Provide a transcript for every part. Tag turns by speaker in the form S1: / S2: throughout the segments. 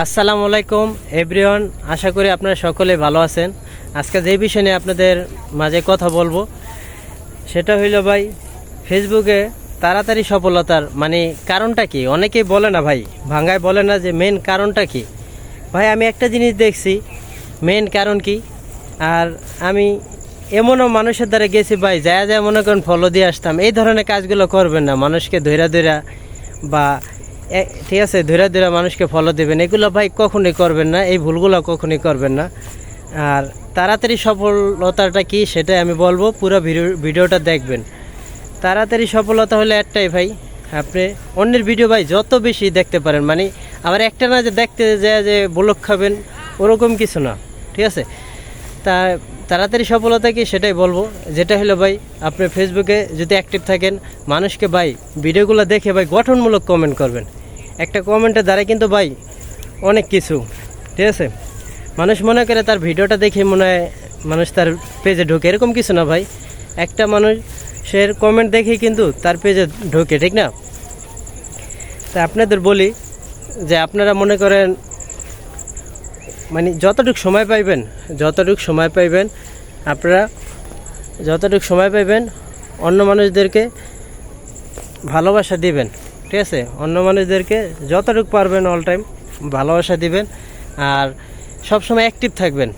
S1: আসসালামু আলাইকুম, এভরিওয়ান, আশা করি আপনারা সকলে ভালো আছেন। আজকে যে বিষয় নিয়ে আপনাদের মাঝে কথা বলব, সেটা হইল ভাই, ফেসবুকে তাড়াতাড়ি সফলতার মানে কারণটা কি? অনেকেই বলে না ভাই, ভাঙ্গায় বলে না যে মেন কারণটা কি? ভাই, আমি একটা জিনিস দেখছি মেন কারণ কি? আর আমি এমনও মানুষের দ্বারা গেছি ভাই যা যা মনে করেন ফলো দিয়ে আসতাম, এই ধরনের কাজগুলো করবেন না, মানুষকে ধৈরা ধৈরা বা ঠিক আছে ধৈরা ধৈরা মানুষকে ফলো দেবেন। এগুলো ভাই কখনোই করবেন না, এই ভুলগুলো কখনোই করবেন না। আর তাড়াতাড়ি সফলতাটা কি সেটাই আমি বলব, পুরো ভিডিও, ভিডিওটা দেখবেন। তাড়াতাড়ি সফলতা হলে একটাই ভাই, আপনি অন্যের ভিডিও ভাই যত বেশি দেখতে পারেন মানে আবার একটা না যে দেখতে যায় যে ব্লক খাবেন, ওরকম কিছু না, ঠিক আছে? তা তাড়াতাড়ি সফলতা কি সেটাই বলব। যেটা হলো ভাই, আপনি ফেসবুকে যদি অ্যাক্টিভ থাকেন, মানুষকে ভাই ভিডিওগুলো দেখে ভাই গঠনমূলক কমেন্ট করবেন। একটা কমেন্টের দ্বারা কিন্তু ভাই অনেক কিছু, ঠিক আছে? মানুষ মনে করে তার ভিডিওটা দেখে মনে হয় মানুষ তার পেজে ঢোকে, এরকম কিছু না ভাই। একটা মানুষের কমেন্ট দেখেই কিন্তু তার পেজে ঢোকে, ঠিক না? তা আপনাদের বলি যে আপনারা মনে করেন মানে যতটুকু সময় পাইবেন, যতটুকু সময় পাইবেন, আপনারা যতটুকু সময় পাইবেন, অন্য মানুষদেরকে ভালোবাসা দিবেন, ঠিক আছে? অন্য মানুষদেরকে যতটুকু পারবেন অল টাইম ভালোবাসা দিবেন আর সবসময় অ্যাক্টিভ থাকবেন।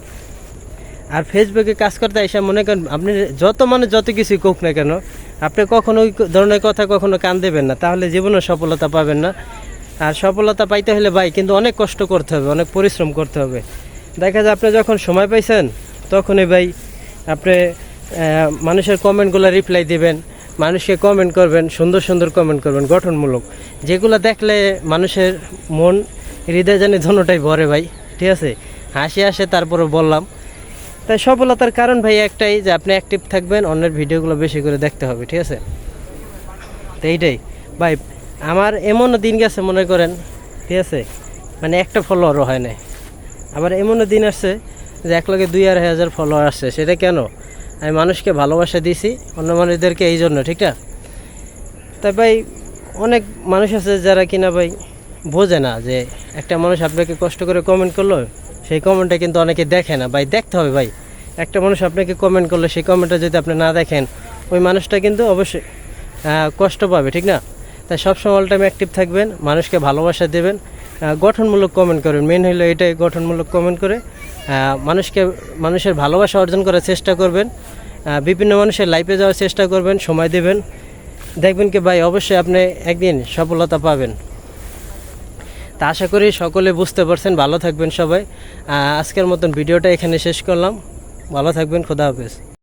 S1: আর ফেসবুকে কাজ করতে এসে মনে করেন আপনি যত মানুষ যত কিছুই কোক না কেন, আপনি কখনো ওই ধরনের কথা কখনো কান দেবেন না, তাহলে জীবনে সফলতা পাবেন না। আর সফলতা পাইতে হলে ভাই কিন্তু অনেক কষ্ট করতে হবে, অনেক পরিশ্রম করতে হবে। দেখা যায় আপনি যখন সময় পাইছেন, তখনই ভাই আপনি মানুষের কমেন্টগুলো রিপ্লাই দিবেন, মানুষকে কমেন্ট করবেন, সুন্দর সুন্দর কমেন্ট করবেন, গঠনমূলক। যেগুলো দেখলে মানুষের মন, হৃদয় জানি ধনটাই ভরে ভাই, ঠিক আছে? হাসি আসে তারপরে বললাম। তাই সফলতার কারণ ভাই একটাই যে আপনি অ্যাক্টিভ থাকবেন, অন্যের ভিডিওগুলো বেশি করে দেখতে হবে, ঠিক আছে? তো এইটাই। ভাই আমার এমনও দিন গেছে, মনে করেন, ঠিক আছে? মানে একটা ফলোয়ারও হয় নাই। আবার এমনও দিন আসছে যে এক লগে দুই আড়াই হাজার ফলোয়ার আসছে। সেটা কেন? আমি মানুষকে ভালোবাসা দিছি অন্য মানুষদেরকে এই জন্য, ঠিক না? তাই ভাই, অনেক মানুষ আছে যারা কিনা ভাই বোঝে না যে একটা মানুষ আপনাকে কষ্ট করে কমেন্ট করল, সেই কমেন্টটা কিন্তু অনেকে দেখে না। ভাই, দেখতে হবে ভাই। একটা মানুষ আপনাকে কমেন্ট করল, সেই কমেন্টটা যদি আপনি না দেখেন, ওই মানুষটা কিন্তু অবশ্যই কষ্ট পাবে, ঠিক না? তাই সবসময় অল টাইম অ্যাক্টিভ থাকবেন, মানুষকে ভালোবাসা দেবেন গঠনমূলক কমেন্ট করবেন মেন হলো এটাই, গঠনমূলক কমেন্ট করে মানুষকে, মানুষের ভালোবাসা অর্জন করার চেষ্টা করবেন বিভিন্ন মানুষের লাইফে যাওয়ার চেষ্টা করবেন, সময় দেবেন। দেখবেন কি ভাই, অবশ্যই আপনি একদিন সফলতা পাবেন। তা আশা করি সকলে বুঝতে পারছেন, ভালো থাকবেন সবাই। আজকের মতন ভিডিওটা এখানে শেষ করলাম। ভালো থাকবেন, খোদা হাফেজ।